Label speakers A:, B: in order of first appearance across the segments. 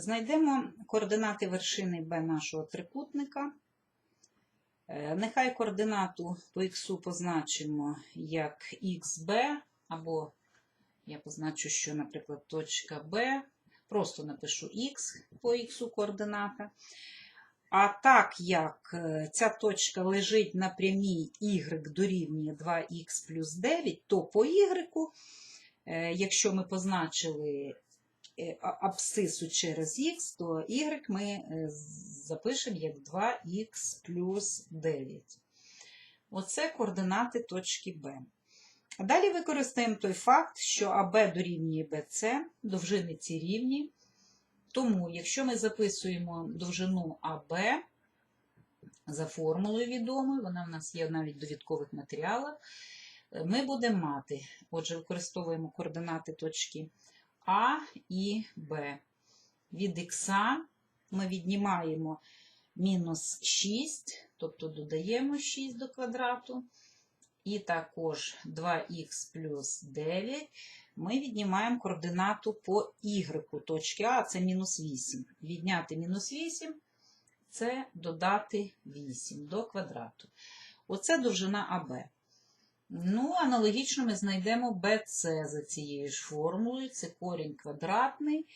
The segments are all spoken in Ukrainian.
A: Знайдемо координати вершини Б нашого трикутника. Е, Нехай координату по х позначимо як xb, або я позначу, що, наприклад, точка Б. Просто напишу х по х координата. А так як е, ця точка лежить на прямій y дорівнює 2х плюс 9, то по y, е, якщо ми позначили абсцису через х, то y ми е, запишемо як 2х плюс 9. Оце координати точки Б. А далі використаємо той факт, що АБ дорівнює БЦ, довжини ці рівні. Тому, якщо ми записуємо довжину АБ за формулою відомою, вона в нас є навіть в довідкових матеріалах, е, ми будемо мати, отже, використовуємо координати точки А і Б. Від х ми віднімаємо мінус 6, тобто додаємо 6 до квадрату, і також 2х плюс 9 ми віднімаємо координату по y точки А, це мінус 8. Відняти мінус 8 це додати 8 до квадрату. Оце довжина АБ. Ну, аналогічно ми знайдемо BC за цією ж формулою. Це корінь квадратний.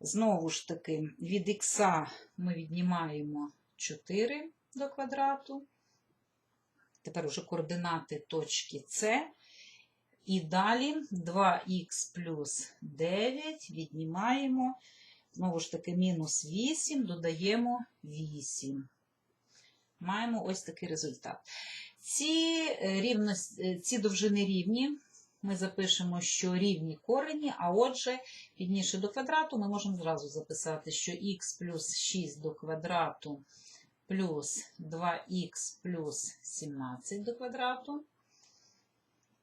A: Знову ж таки, від х ми віднімаємо 4 до квадрату. Тепер уже координати точки С. І далі 2х плюс 9 віднімаємо, знову ж таки, мінус 8, додаємо 8. Маємо ось такий результат. Ці, е, рівності, е, ці довжини рівні. Ми запишемо, що рівні корені, а отже, підніше до квадрату ми можемо зразу записати, що х плюс 6 до квадрату плюс 2х плюс 17 до квадрату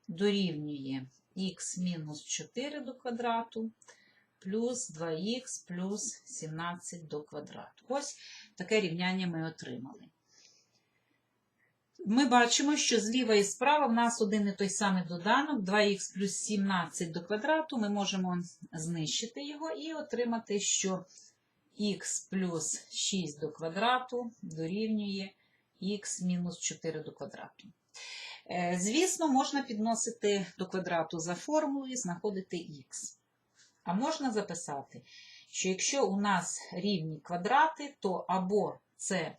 A: дорівнює х мінус 4 до квадрату плюс 2х плюс 17 до квадрату. Ось таке рівняння ми отримали. Ми бачимо, що зліва і справа в нас один і той самий доданок 2х плюс 17 до квадрату. Ми можемо знищити його і отримати, що х плюс 6 до квадрату дорівнює х мінус 4 до квадрату. Е, Звісно, можна підносити до квадрату за формулою і знаходити х. А можна записати, що якщо у нас рівні квадрати, то або це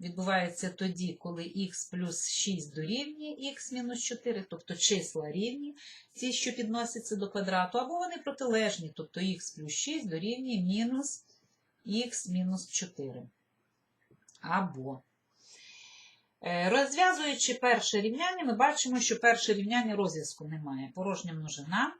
A: відбувається тоді, коли х плюс 6 дорівнює х мінус 4, тобто числа рівні, ці, що підносяться до квадрату, або вони протилежні, тобто х плюс 6 дорівнює мінус х мінус 4. Або Е, Розв'язуючи перше рівняння, ми бачимо, що перше рівняння розв'язку немає, порожня множина.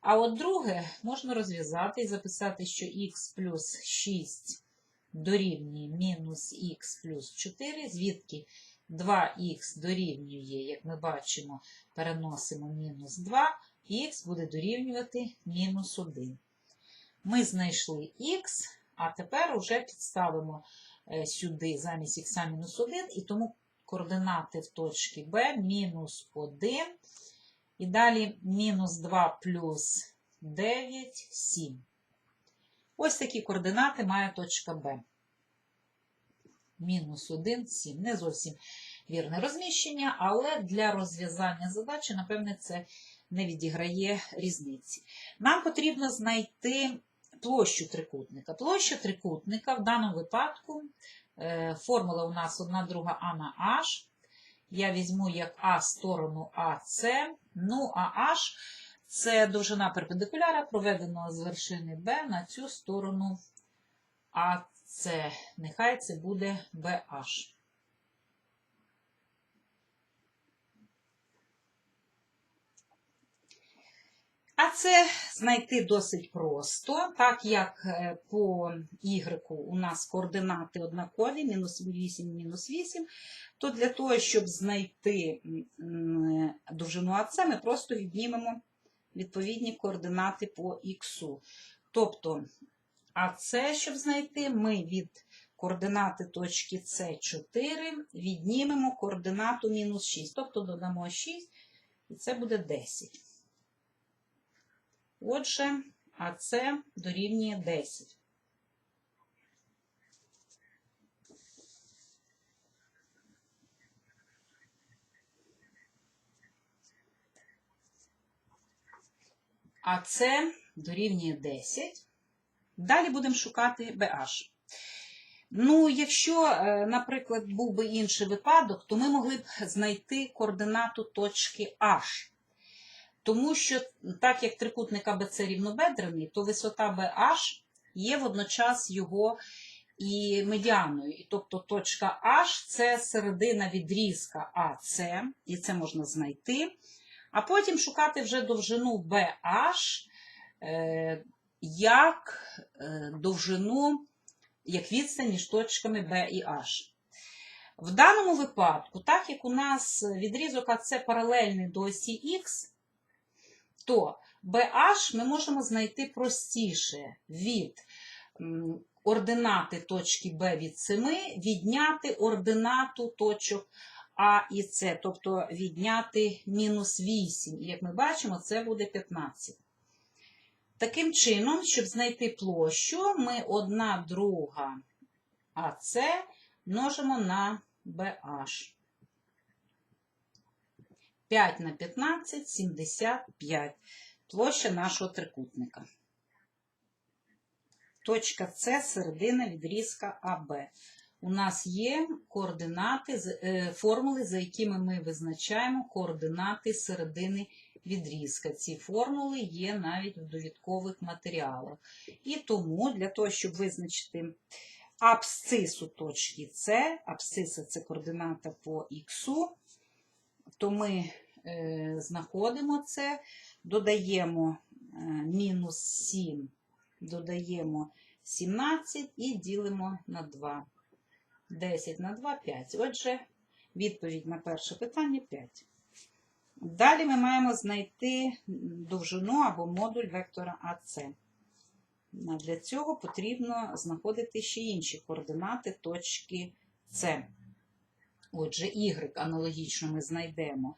A: А от друге можна розв'язати і записати, що х плюс 6 дорівнює мінус х плюс 4, звідки 2х дорівнює, як ми бачимо, переносимо мінус 2, х буде дорівнювати мінус 1. Ми знайшли х, а тепер вже підставимо е, сюди замість х мінус 1, і тому координати в точці Б мінус 1. І далі мінус 2 плюс 9, 7. Ось такі координати має точка Б. Мінус 1, 7. Не зовсім вірне розміщення, але для розв'язання задачі, напевне, це не відіграє різниці. Нам потрібно знайти площу трикутника. Площа трикутника в даному випадку Е, Формула у нас 1 друга А на H. Я візьму як А сторону АС. Ну, а H це довжина перпендикуляра, проведеного з вершини Б на цю сторону АС. Нехай це буде BH. А це знайти досить просто, так як е, по Y у нас координати однакові, мінус 8, мінус 8, то для того, щоб знайти довжину АЦ, ми просто віднімемо відповідні координати по Х. Тобто АЦ, щоб знайти, ми від координати точки С4 віднімемо координату мінус 6, тобто додамо 6, і це буде 10. Отже, АЦ дорівнює 10. А це дорівнює 10. Далі будемо шукати BH. Ну, якщо, е, наприклад, був би інший випадок, то ми могли б знайти координату точки H. Тому що, так як трикутник АБЦ рівнобедрений, то висота BH є водночас його і медіаною. Тобто точка H це середина відрізка АС, і це можна знайти. А потім шукати вже довжину BH е, як е, довжину, як відстань між точками B і H. В даному випадку, так як у нас відрізок АС паралельний до осі Х, то BH ми можемо знайти простіше від ординати точки B від 7, відняти ординату точок А і С, тобто відняти мінус 8. І як ми бачимо, це буде 15. Таким чином, щоб знайти площу, ми 1 друга АС множимо на BH. 5 на 15 – 75. Площа нашого трикутника. Точка С середина відрізка АБ. У нас є координати, е, формули, за якими ми визначаємо координати середини відрізка. Ці формули є навіть в довідкових матеріалах. І тому для того, щоб визначити абсцису точки С, абсциса це координата по х, то ми е, знаходимо це, додаємо е, мінус 7, додаємо 17 і ділимо на 2. 10 на 2 – 5. Отже, відповідь на перше питання 5. Далі ми маємо знайти довжину або модуль вектора АС. Для цього потрібно знаходити ще інші координати точки С. Отже, y аналогічно ми знайдемо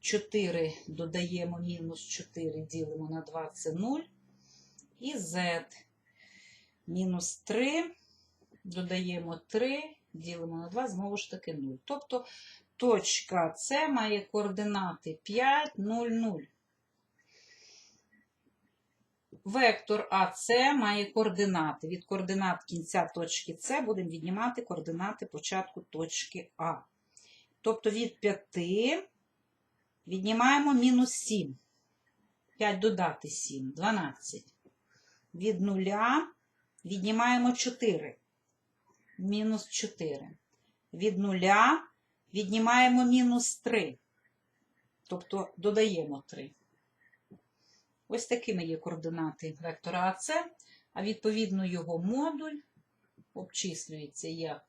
A: 4 додаємо мінус 4, ділимо на 2 це 0. І z мінус 3 додаємо 3, ділимо на 2, знову ж таки 0. Тобто точка С має координати 5, 0, 0. Вектор АС має координати. Від координат кінця точки С будемо віднімати координати початку точки А. Тобто від 5 віднімаємо мінус 7. 5 додати 7, 12. Від 0 віднімаємо 4. Мінус 4. Від 0 віднімаємо мінус 3. Тобто додаємо 3. Ось такими є координати вектора АС, а відповідно його модуль обчислюється як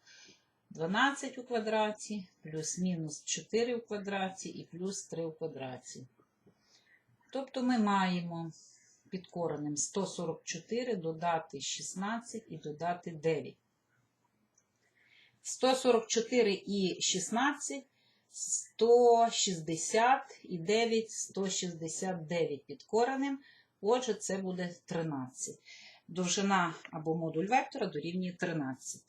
A: 12 у квадраті, плюс-мінус 4 у квадраті і плюс 3 у квадраті. Тобто ми маємо під коренем 144 додати 16 і додати 9. 144 і 16 160 і 9 169 під коренем. Отже, це буде 13. Довжина або модуль вектора дорівнює 13.